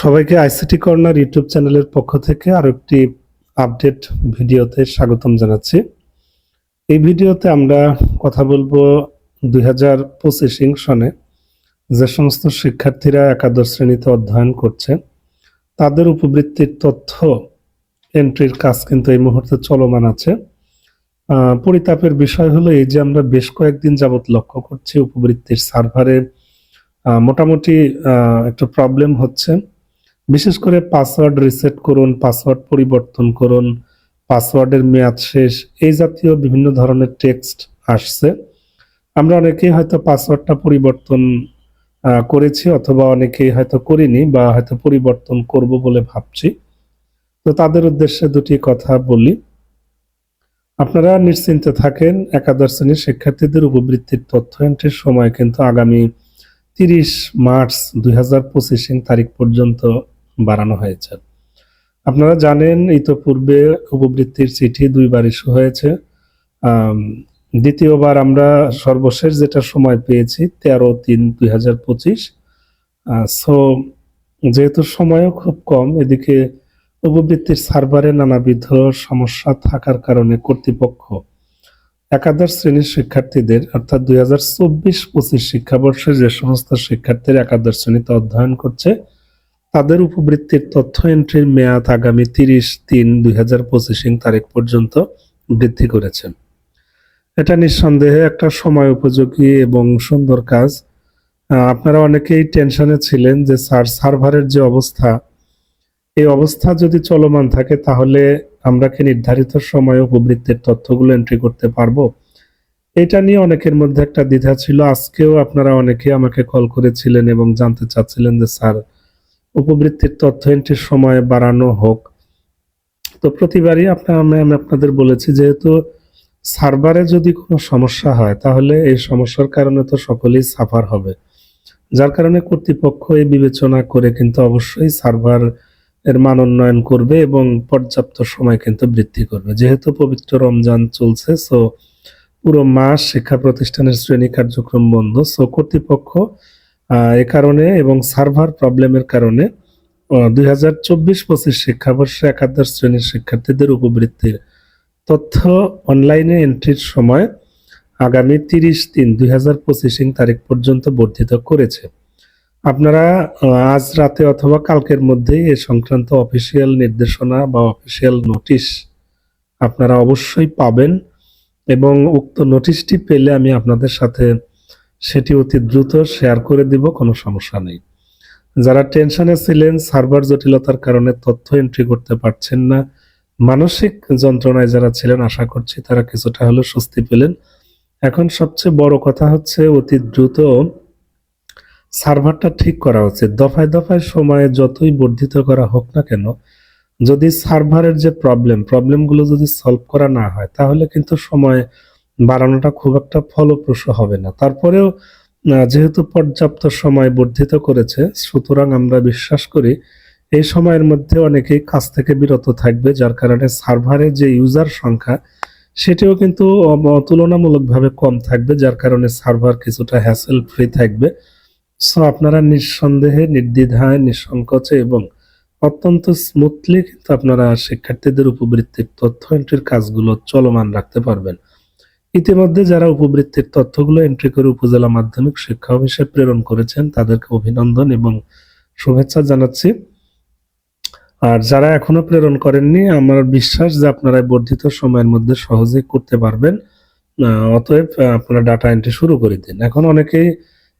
সবাইকে ICT corner YouTube চ্যানেলের পক্ষ থেকে আরও একটি আপডেট ভিডিওতে স্বাগতম জানাচ্ছি। এই ভিডিওতে আমরা কথা বলব দুই হাজার পঁচিশিং সনে যে সমস্ত শিক্ষার্থীরা একাদশ শ্রেণীতে অধ্যয়ন করছে, তাদের উপবৃত্তির তথ্য এন্ট্রির কাজ কিন্তু এই মুহূর্তে চলমান আছে। পরিতাপের বিষয় হলো এই যে আমরা বেশ কয়েকদিন যাবত লক্ষ্য করছি উপবৃত্তির সার্ভারে মোটামুটি একটা প্রবলেম হচ্ছে। বিশেষ করে পাসওয়ার্ড রিসেট করুন, পাসওয়ার্ড পরিবর্তন করুন, পাসওয়ার্ডের মেয়াদ শেষ, এই জাতীয় বিভিন্ন ধরনের টেক্সট আসছে। আমরা অনেকেই হয়তো পাসওয়ার্ডটা পরিবর্তন করেছি অথবা অনেকেই হয়তো করিনি বা হয়তো পরিবর্তন করব বলে ভাবছি। তো তাদের উদ্দেশ্যে দুটি কথা বলি। আপনারা নিশ্চিন্তে থাকেন, একাদশ শ্রেণির শিক্ষার্থীদের উপবৃত্তির তথ্য এন্ট্রির সময় কিন্তু আগামী তিরিশ মার্চ দুই হাজার পঁচিশ তারিখ পর্যন্ত বাড়ানো হয়েছে। আপনারা জানেন, ইতোপূর্বে উপবৃত্তির চিঠি দুইবার ইস্যু হয়েছে। দ্বিতীয়বার আমরা সর্বশেষ যেটা সময় পেয়েছি, তেরো তিন দুই হাজার পঁচিশ। সো যেহেতু সময়ও খুব কম, এদিকে উপবৃত্তির সার্ভারে নানাবিধ সমস্যা থাকার কারণে কর্তৃপক্ষ একাদশ শ্রেণির শিক্ষার্থীদের, অর্থাৎ দুই হাজার চব্বিশ পঁচিশ শিক্ষাবর্ষে যে সমস্ত শিক্ষার্থীরা একাদশ শ্রেণীতে অধ্যয়ন করছে তাদের উপবৃত্তির তথ্য এন্ট্রির মেয়াদ আগামী তিরিশ তিন দুই হাজার পঁচিশ তারিখ পর্যন্ত বৃদ্ধি করেছেন এটা নিঃসন্দেহে একটা সময় উপযোগী এবং সুন্দর কাজ। আপনারা অনেকেই টেনশনে ছিলেন যে, স্যার, সার্ভারের যে অবস্থা, এই অবস্থা যদি চলমান থাকে, তাহলে আমরা কি নির্ধারিত সময়ে উপবৃত্তির তথ্যগুলো এন্ট্রি করতে পারব? এটা নিয়ে অনেকের মধ্যে একটা দ্বিধা ছিল। আজকেও আপনারা অনেকে আমাকে কল করেছিলেন এবং জানতে চাচ্ছিলেন যে, স্যার উপবৃত্তির তথ্য এন্ট্রির সময় বাড়ানো হোক। তো প্রতিবারই আপনার, আমি আপনাদের বলেছি, যেহেতু সার্ভারে যদি কোনো সমস্যা হয়, তাহলে এই সমস্যার কারণে তো সকলেই সাফার হবে। যার কারণে কর্তৃপক্ষ এই বিবেচনা করে কিন্তু অবশ্যই সার্ভার এর মান উন্নয়ন করবে এবং পর্যাপ্ত সময় কিন্তু বৃদ্ধি করবে। যেহেতু পবিত্র রমজান চলছে সো পুরো মাস শিক্ষা প্রতিষ্ঠানের শ্রেণি কার্যক্রম বন্ধ সো কর্তৃপক্ষ এ কারণে এবং সার্ভার প্রবলেমের কারণে দুই হাজার চব্বিশ পঁচিশ শিক্ষাবর্ষে একাদশ শ্রেণির শিক্ষার্থীদের উপবৃত্তির তথ্য অনলাইনে এন্ট্রির সময় আগামী তিরিশ তিন দুই হাজার পঁচিশ তারিখ পর্যন্ত বর্ধিত করেছে। আপনারা আজ রাতে অথবা কালকের মধ্যেই এ সংক্রান্ত অফিসিয়াল নির্দেশনা বা অফিসিয়াল নোটিশ আপনারা অবশ্যই পাবেন এবং উক্ত নোটিশটি পেলে আমি আপনাদের সাথে সেটি অতি দ্রুত শেয়ার করে দিব, কোনো সমস্যা নেই। যারা টেনশনে ছিলেন, সার্ভার জটিলতার কারণে তথ্য এন্ট্রি করতে পারছেন না। মানসিক যন্ত্রণায় যারা ছিলেন, আশা করছি তারা কিছুটা হলেও স্বস্তি পেলেন। এখন সবচেয়ে বড় কথা হচ্ছে, অতি দ্রুত সার্ভারটা ঠিক করা উচিত। দফায় দফায় সময়ে যতই বর্ধিত করা হোক না কেন, যদি সার্ভারের যে প্রবলেম প্রবলেমগুলো যদি সলভ করা না হয়, তাহলে কিন্তু সময় বাড়ানোটা খুব একটা ফলপ্রসূ হবে না। তারপরেও যেহেতু পর্যাপ্ত সময় বর্ধিত করেছে, সুতরাং আমরা বিশ্বাস করি এই সময়ের মধ্যে অনেকেই কাজ থেকে বিরত থাকবে, যার কারণে সার্ভারে যে ইউজার সংখ্যা, সেটিও কিন্তু তুলনামূলকভাবে কম থাকবে, যার কারণে সার্ভার কিছুটা হ্যাসেল ফ্রি থাকবে। সো আপনারা নিঃসন্দেহে, নির্দ্বিধায়, নিঃসংকোচে এবং অত্যন্ত স্মুথলি কিন্তু আপনারা শিক্ষার্থীদের উপবৃত্তির তথ্য এন্ট্রির কাজগুলো চলমান রাখতে পারবেন। ইতিমধ্যে যারা উপবৃত্তির তথ্যগুলো এন্ট্রি করে উপজেলা মাধ্যমিক শিক্ষা অফিসে প্রেরণ করেছেন, তাদেরকে অভিনন্দন এবং শুভেচ্ছা জানাচ্ছি। আর যারা এখনও প্রেরণ করেননি, আমার বিশ্বাস যে আপনারা বর্ধিত সময়ের মধ্যে সহজেই করতে পারবেন। অতএব আপনারা ডাটা এন্ট্রি শুরু করে দিন। এখন অনেকেই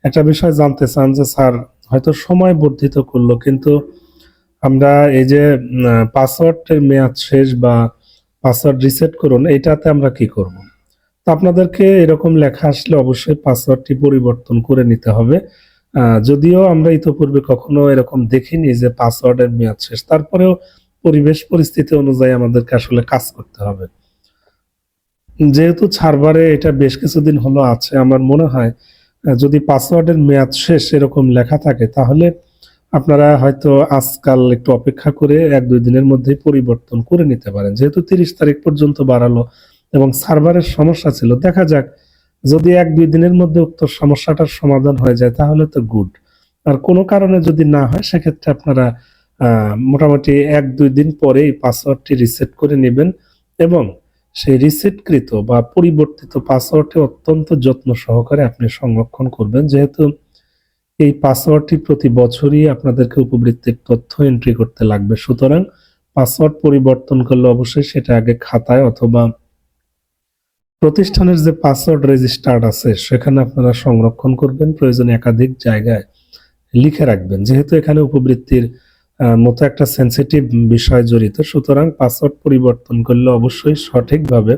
একটা বিষয় জানতে চান যে, স্যার, হয়তো সময় বর্ধিত করল, কিন্তু আমরা এই যে পাসওয়ার্ডের মেয়াদ শেষ বা পাসওয়ার্ড রিসেট করুন এটাতে আমরা কি করব? তো আপনাদেরকে এরকম লেখা আসলে অবশ্যই পাসওয়ার্ডটি পরিবর্তন করে নিতে হবে। যদিও আমরা ইতোপূর্বে কখনো এরকম দেখিনি যে পাসওয়ার্ডের মেয়াদ শেষ। তারপরেও পরিবেশ পরিস্থিতি অনুযায়ী আমাদেরকে আসলে কাজ করতে হবে। যেহেতু সার্ভারে এটা বেশ কিছুদিন হলো আছে, আমার মনে হয় যদি পাসওয়ার্ডের মেয়াদ শেষ এরকম লেখা থাকে, তাহলে আপনারা হয়তো আজকাল একটু অপেক্ষা করে এক দুই দিনের মধ্যেই পরিবর্তন করে নিতে পারেন। যেহেতু তিরিশ তারিখ পর্যন্ত বাড়ালো এবং সার্ভারের সমস্যা ছিল। দেখা যাক, যদি এক দুই দিনের মধ্যে উক্ত সমস্যাটার সমাধান হয়ে যায়, তাহলে তো গুড। আর কোনো কারণে যদি না হয়, সেক্ষেত্রে আপনারা মোটামুটি এক দুই দিন পরে এই পাসওয়ার্ডটি রিসেট করে নেবেন এবং সেই রিসেটকৃত বা পরিবর্তিত পাসওয়ার্ডটি অত্যন্ত যত্ন সহকারে আপনি সংরক্ষণ করবেন। যেহেতু এই পাসওয়ার্ডটি প্রতি বছরই আপনাদেরকে উপবৃত্তির তথ্য এন্ট্রি করতে লাগবে। সুতরাং পাসওয়ার্ড পরিবর্তন করলে অবশ্যই সেটা আগে খাতায় অথবা প্রতিষ্ঠানের যে পাসওয়ার্ড রেজিস্টার্ড আছে, সেখানে আপনারা সংরক্ষণ করবেন, প্রয়োজনে একাধিক জায়গায় লিখে রাখবেন। যেহেতু এখানে উপবৃত্তির মতো একটা সেন্সিটিভ বিষয় জড়িত, সুতরাং পাসওয়ার্ড পরিবর্তন করলে অবশ্যই সঠিকভাবে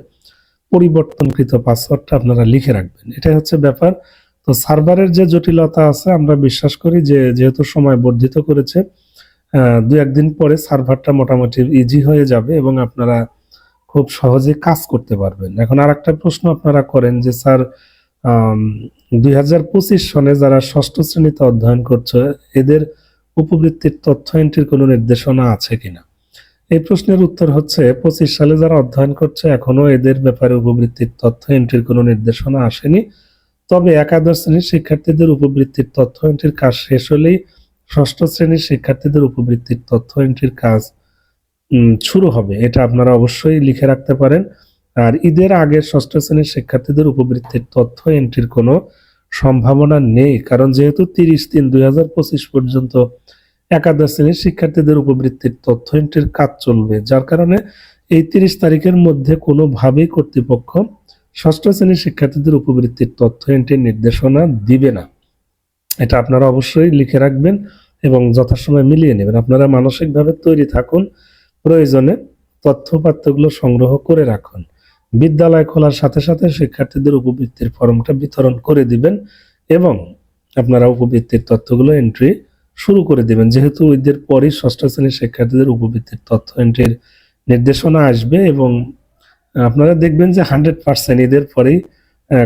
পরিবর্তনকৃত পাসওয়ার্ডটা আপনারা লিখে রাখবেন। এটাই হচ্ছে ব্যাপার। তো সার্ভারের যে জটিলতা আছে, আমরা বিশ্বাস করি যে, যেহেতু সময় বর্ধিত করেছে দু একদিন পরে সার্ভারটা মোটামুটি ইজি হয়ে যাবে এবং আপনারা খুব সহজে কাজ করতে পারবেন। এখন আর একটা প্রশ্ন আপনারা করেন যে, স্যার দুই হাজার পঁচিশ সনে যারা ষষ্ঠ শ্রেণীতে অধ্যয়ন করছে, এদের উপবৃত্তির তথ্য এন্ট্রির কোনো নির্দেশনা আছে কিনা? এই প্রশ্নের উত্তর হচ্ছে, পঁচিশ সালে যারা অধ্যয়ন করছে এখনও এদের ব্যাপারে উপবৃত্তির তথ্য এন্ট্রির কোনো নির্দেশনা আসেনি। তবে একাদশ শ্রেণির শিক্ষার্থীদের উপবৃত্তির তথ্য এন্ট্রির কাজ শেষ হলেই ষষ্ঠ শ্রেণির শিক্ষার্থীদের উপবৃত্তির তথ্য এন্ট্রির কাজ শুরু হবে। এটা আপনারা অবশ্যই লিখে রাখতে পারেন। আর ঈদের আগে ষষ্ঠ শ্রেণির শিক্ষার্থীদের উপবৃত্তির তথ্য এন্ট্রির কোনো সম্ভাবনা নেই। কারণ যেহেতু তিরিশ তিন দুই পর্যন্ত একাদশ শ্রেণির শিক্ষার্থীদের উপবৃত্তির তথ্য এন্ট্রির কাজ চলবে। যার কারণে এই তিরিশ তারিখের মধ্যে কোনোভাবেই কর্তৃপক্ষ ষষ্ঠ শ্রেণির শিক্ষার্থীদের উপবৃত্তির তথ্য এন্ট্রির নির্দেশনা দিবে না। এটা আপনারা অবশ্যই লিখে রাখবেন এবং যথাসময় মিলিয়ে নেবেন। আপনারা মানসিকভাবে তৈরি থাকুন। প্রয়োজনে তথ্যপাত্রগুলো সংগ্রহ করে রাখুন। বিদ্যালয় খোলার সাথে সাথে শিক্ষার্থীদের উপবৃত্তির ফর্মটা বিতরণ করে দিবেন এবং আপনারা উপবৃত্তির তথ্যগুলো এন্ট্রি শুরু করে দিবেন। যেহেতু ঈদের পরই ষষ্ঠ শ্রেণির শিক্ষার্থীদের উপবৃত্তির তথ্য এন্ট্রির নির্দেশনা আসবে এবং আপনারা দেখবেন যে হান্ড্রেড পার্সেন্ট ঈদের পরেই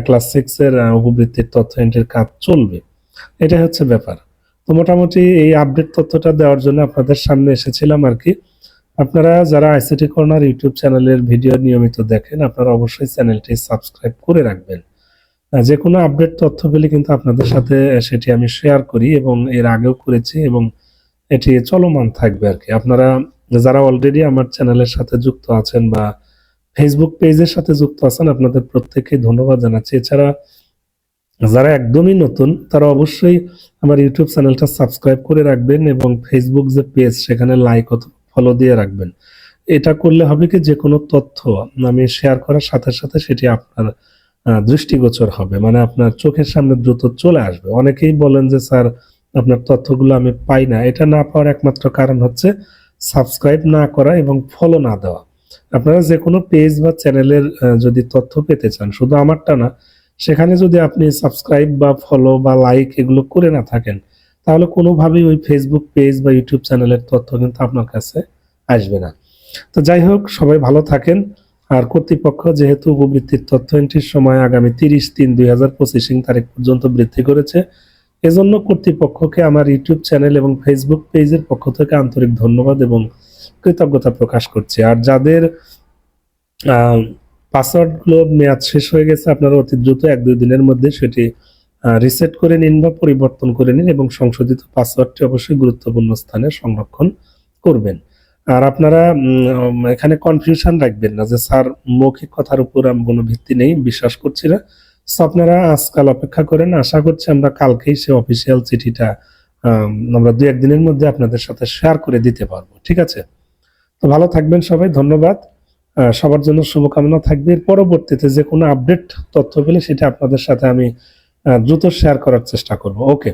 ক্লাস সিক্সের উপবৃত্তির তথ্য এন্ট্রির কাজ চলবে। এটা হচ্ছে ব্যাপার। তো মোটামুটি এই আপডেট তথ্যটা দেওয়ার জন্য আপনাদের সামনে এসেছিলাম আর কি। আপনারা যারা আইসিটি কর্নার ইউটিউব চ্যানেলের ভিডিও নিয়মিত দেখেন, আপনারা অবশ্যই চ্যানেলটি সাবস্ক্রাইব করে রাখবেন। যে কোনো আপডেট তথ্য পেলে কিন্তু আপনাদের সাথে সেটি আমি শেয়ার করি এবং এর আগেও করেছি এবং এটি চলমান থাকবে আর কি। আপনারা যারা অলরেডি আমার চ্যানেলের সাথে যুক্ত আছেন বা ফেসবুক পেজের সাথে যুক্ত আছেন, আপনাদের প্রত্যেককে ধন্যবাদ জানাচ্ছি। এছাড়া যারা একদমই নতুন, তারা অবশ্যই আমার ইউটিউব চ্যানেলটা সাবস্ক্রাইব করে রাখবেন এবং ফেসবুক যে পেজ সেখানে লাইক অথবা ফলো দিয়ে রাখবেন। এটা করলে হবে কি যে কোনো তথ্য আমি শেয়ার করার সাথে সাথে সেটি আপনার দৃষ্টিগোচর হবে। মানে আপনার চোখের সামনে দ্রুত চলে আসবে। অনেকেই বলেন যে, স্যার, আপনার তথ্যগুলো আমি পাই না। এটা না পাওয়ার একমাত্র কারণ হচ্ছে সাবস্ক্রাইব না করা এবং ফলো না দেওয়া। আপনারা যে কোনো পেজ বা চ্যানেলের যদি তথ্য পেতে চান, শুধু আমারটা না, সেখানে যদি আপনি সাবস্ক্রাইব বা ফলো বা লাইক এগুলো করে না থাকেন তাহলে কোনোভাবেই ওই ফেসবুক পেজ বা ইউটিউব চ্যানেলের তথ্য কিন্তু আপনার কাছে আসবে না। তো যাই হোক, সবাই ভালো থাকেন। আর কর্তৃপক্ষ যেহেতু উপবৃত্তির তথ্য এন্ট্রির সময় আগামী তিরিশ তিন দুই হাজার পঁচিশিং তারিখ পর্যন্ত বৃদ্ধি করেছে, এজন্য কর্তৃপক্ষকে আমার ইউটিউব চ্যানেল এবং ফেসবুক পেজের পক্ষ থেকে আন্তরিক ধন্যবাদ এবং কৃতজ্ঞতা প্রকাশ করছি। আর যাদের পাসওয়ার্ডগুলো মেয়াদ শেষ হয়ে গেছে, আপনারা অতি দ্রুত এক দুই দিনের মধ্যে সেটি রিসেট করে নিন বা পরিবর্তন করে নিন এবং সংশোধিত পাসওয়ার্ডটি অবশ্যই গুরুত্বপূর্ণ স্থানে সংরক্ষণ করবেন। আর আপনারা এখানে কনফিউশন রাখবেন না যে, স্যার মৌখিক কথার উপর আমি কোনো ভিত্তি নেই, বিশ্বাস করছি না। So, আপনারা আজকাল অপেক্ষা করেন। আশা করছি আমরা কালকেই সে অফিসিয়াল চিঠিটা আমরা দু একদিনের মধ্যে আপনাদের সাথে শেয়ার করে দিতে পারব। ঠিক আছে? তো ভালো থাকবেন সবাই, ধন্যবাদ। সবার জন্য শুভকামনা থাকবে। পরবর্তীতে যে কোনো আপডেট তথ্য পেলে সেটা আপনাদের সাথে আমি দ্রুত শেয়ার করার চেষ্টা করব। ওকে